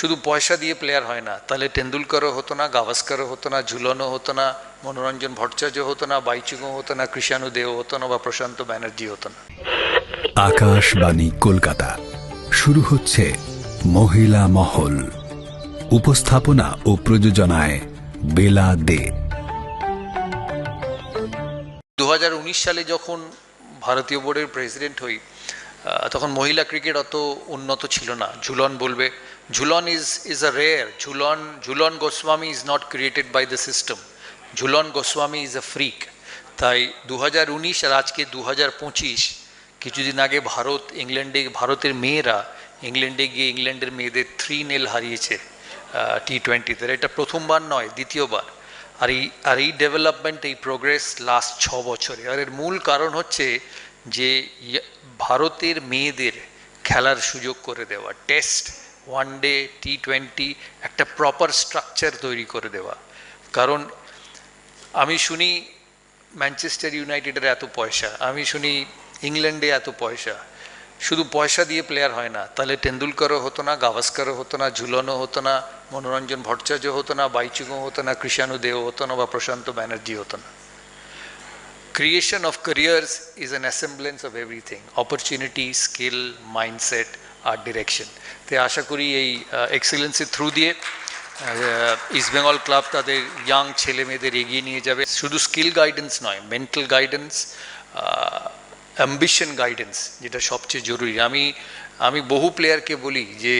শুধু পয়সা দিয়ে প্লেয়ার হয় না তাহলে টেন্ডুলকারও হতো না গাভাস্কারও হতো না ঝুলনও হতো না মনোরঞ্জন ভট্টাচার্য হতো না বাইচুংও হতো না কৃষাণু দেও হতো না বা প্রশান্ত ব্যানার্জি হতো না। আকাশবাণী কলকাতা। শুরু হচ্ছে মহিলা মহল। উপস্থাপনা ও প্রযোজনায় বেলা দে। দুহাজার উনিশ সালে যখন ভারতীয় বোর্ডের প্রেসিডেন্ট হই তখন মহিলা ক্রিকেট অত উন্নত ছিল না। ঝুলন বলবে, Jhulan is is a rare Jhulan Jhulan Goswami is not created by the system Jhulan Goswami is a freak তাই দু হাজার উনিশ আর আজকে দু হাজার পঁচিশ, কিছুদিন আগে ভারত, ইংল্যান্ডে, ভারতের মেয়েরা ইংল্যান্ডে গিয়ে ইংল্যান্ডের মেয়েদের থ্রি নেল হারিয়েছে টি টোয়েন্টিতে এটা প্রথমবার নয়, দ্বিতীয়বার। আর এই আর এই ডেভেলপমেন্ট এই প্রোগ্রেস লাস্ট ছ বছরে। আর এর মূল কারণ হচ্ছে যে ভারতের মেয়েদের খেলার সুযোগ করে দেওয়া test one day T twenty একটা প্রপার স্ট্রাকচার তৈরি করে দেওয়া। কারণ আমি শুনি ম্যানচেস্টার ইউনাইটেডের এত পয়সা, আমি শুনি ইংল্যান্ডে এত পয়সা। শুধু পয়সা দিয়ে প্লেয়ার হয় না, তাহলে টেন্ডুলকারও হতো না, গাভাস্কারও হতো না, ঝুলনও হতো না, মনোরঞ্জন ভট্টাচার্য হতো না বাইচুংও হতো না, কৃষাণু দেও হতো না বা প্রশান্ত ব্যানার্জি হতো না। Creation of careers is an assemblance of everything. Opportunity, skill, mindset, art direction. তো আশা করি এই এক্সেলেন্সের থ্রু দিয়ে ইস্ট বেঙ্গল ক্লাব তাদের ইয়াং ছেলে মেয়েদের এগিয়ে নিয়ে যাবে শুধু স্কিল গাইডেন্স নয় মেন্টাল গাইডেন্স অ্যাম্বিশন গাইডেন্স যেটা সবচেয়ে জরুরি আমি আমি বহু প্লেয়ারকে বলি যে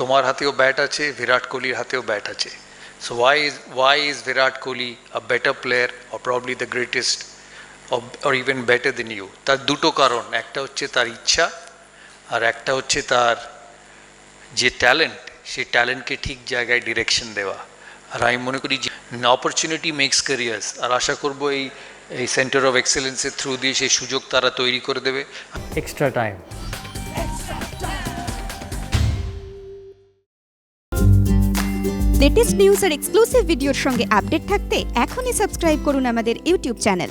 তোমার হাতেও ব্যাট আছে বিরাট কোহলির হাতেও ব্যাট আছে so why is why is Virat Kohli a better player or probably the greatest or even better than you তার দুটো কারণ একটা হচ্ছে তার ইচ্ছা আর একটা হচ্ছে তার যে ট্যালেন্ট সেই ট্যালেন্টকে ঠিক জায়গায় ডিরেকশন দেওয়া। আর আমি মনে করি যে অপরচুনিটি মেক্স ক্যারিয়ার্স আর আশা করব এই এই সেন্টার অফ এক্সেলেন্সের থ্রু দিয়ে সেই সুযোগ তারা তৈরি করে দেবে। Extra time. লেটেস্ট নিউজ আর এক্সক্লুসিভ ভিডিওর সঙ্গে আপডেট থাকতে এখনই সাবস্ক্রাইব করুন আমাদের ইউটিউব চ্যানেল